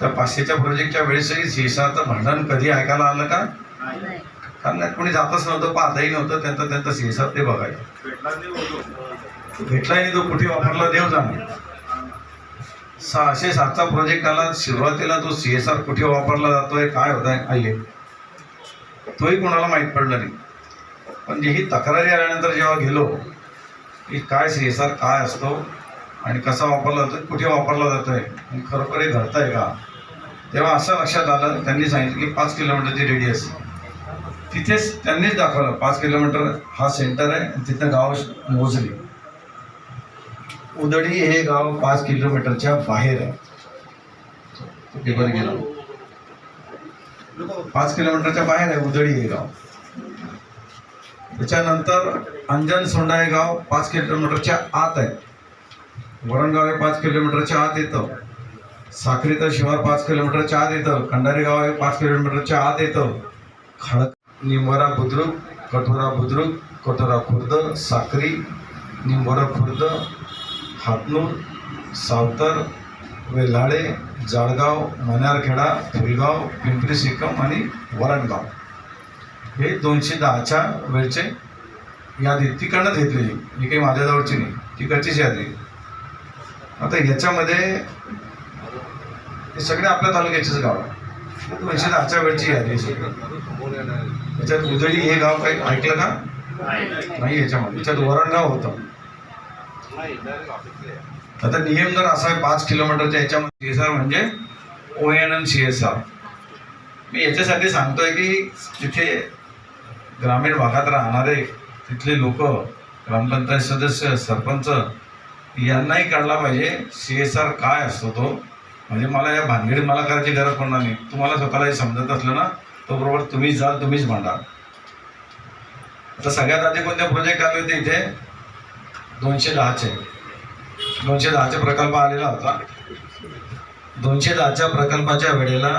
त्या पाचशेच्या प्रोजेक्टच्या वेळेसही सीएसआरचं भांडण कधी ऐकायला आलं का? कारण कोणी जातच नव्हतं पाहतही नव्हतं त्यांचं त्यांचं सीएसआर ते बघायचं. भेटलाही नाही तो कुठे वापरला देव जाणे. सहाशे सातचा प्रोजेक्ट आला सुरुवातीला तो सीएसआर कुठे वापरला जातोय काय होत आहे आले तोही कोणाला माहीत पडलं नाही. पण जी ही तक्रारी आल्यानंतर जेव्हा गेलो की काय सीएसआर काय असतो आणि कसा वापरला जातो कुठे वापरला जातोय आणि खरोखर हे आहे का? तेव्हा असं लक्षात आलं त्यांनी सांगितलं की पाच किलोमीटरची रेडियस तिथेच त्यांनीच दाखवलं पाच किलोमीटर हा सेंटर आहे आणि तिथं गाव मोजली. उदडी हे गाव पाच किलोमीटरच्या बाहेर आहे. पेपर गेला. पाच किलोमीटरच्या बाहेर आहे उदडी हे गाव. त्याच्यानंतर अंजन सोंडा हे गाव पाच किलोमीटरच्या आत आहे. वरणगाव हे पाच किलोमीटरच्या आत येतं. साखरीचं शिवार पाच किलोमीटरच्या आत येतं. खंडारी गाव हे पाच किलोमीटरच्या आत येतं. खडक निंबोरा बुद्रुक कठोरा बुद्रुक कठोरा खुर्द साखरी निंबोरा खुर्द हातनूर सावतर वेल्हाळे जाळगाव मनारखेडा फुलगाव पिंपरी सिक्कम आणि वरणगाव. हे दोनशे दहाच्या वेळचे यादी. तिकडनं घेतलेली ही काही माझ्याजवळची नाही. तिकडचीच यादी. आता ह्याच्यामध्ये हे सगळे आपल्या तालुक्याचेच गाव आहे. आजच्या वेळची यादी याच्यात उजळी हे गाव काही ऐकलं का? नाही याच्यामध्ये याच्यात वरणगाव होतं. आता नियम जर असा आहे पाच किलोमीटरच्या याच्यामध्ये सी एस आर म्हणजे O N N C S R मी याच्यासाठी सांगतोय की तिथे ग्रामीण भागात राहणारे तिथले लोक ग्रामपंचायत सदस्य सरपंच यांनाही कळला पाहिजे सी एस आर काय असतो तो. म्हणजे मला या भानगडीत मला करायची गरज पडणार नाही. तुम्हाला स्वतःला हे समजत असलं ना तो बरोबर तुम्हीच जाल तुम्हीच भांडा आता सगळ्यात आधी कोणते प्रोजेक्ट आले होते इथे? दोनशे दहाचे. दोनशे दहाचा प्रकल्प आलेला होता. दोनशे दहाच्या प्रकल्पाच्या वेळेला